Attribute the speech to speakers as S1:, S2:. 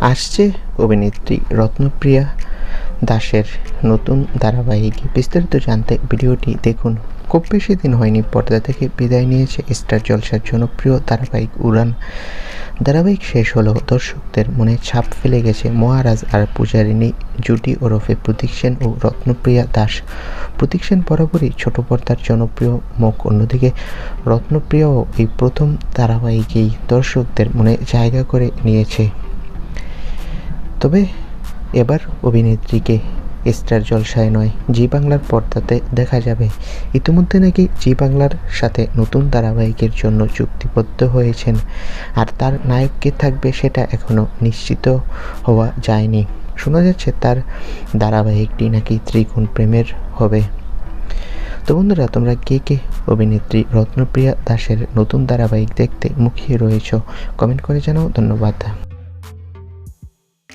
S1: আসছে অভিনেত্রী রত্নপ্রিয়া দাসের নতুন ধারাবাহিক বিস্তারিত জানতে ভিডিওটি দেখুন। খুব বেশি দিন হয়নি পর্দা থেকে বিদায় নিয়েছে স্টার জলসার জনপ্রিয় ধারাবাহিক উড়ান। ধারাবাহিক শেষ হলো দর্শকদের মনে ছাপ ফেলে গেছে মহারাজ আর পূজারিণী জুটি ওরফে প্রতীক সেন ও রত্নপ্রিয়া দাস। প্রতীক সেন বরাবরই ছোট পর্দার জনপ্রিয় মুখ। অন্যদিকে রত্নপ্রিয়াও এই প্রথম ধারাবাহিকেই দর্শকদের মনে জায়গা করে নিয়েছে। তবে এবার অভিনেত্রীকে স্টার জলসায় নয় জি বাংলার পর্দাতে দেখা যাবে। ইতিমধ্যে নাকি জি বাংলার সাথে নতুন ধারাবাহিকের জন্য চুক্তিবদ্ধ হয়েছেন, আর তার নায়ক কে থাকবে সেটা এখনও নিশ্চিত হওয়া যায়নি। শোনা যাচ্ছে তার ধারাবাহিকটি নাকি ত্রিকোণ প্রেমের হবে। তো বন্ধুরা, তোমরা কে কে অভিনেত্রী রত্নপ্রিয়া দাসের নতুন ধারাবাহিক দেখতে মুখিয়ে রয়েছ, কমেন্ট করে জানাও। ধন্যবাদ।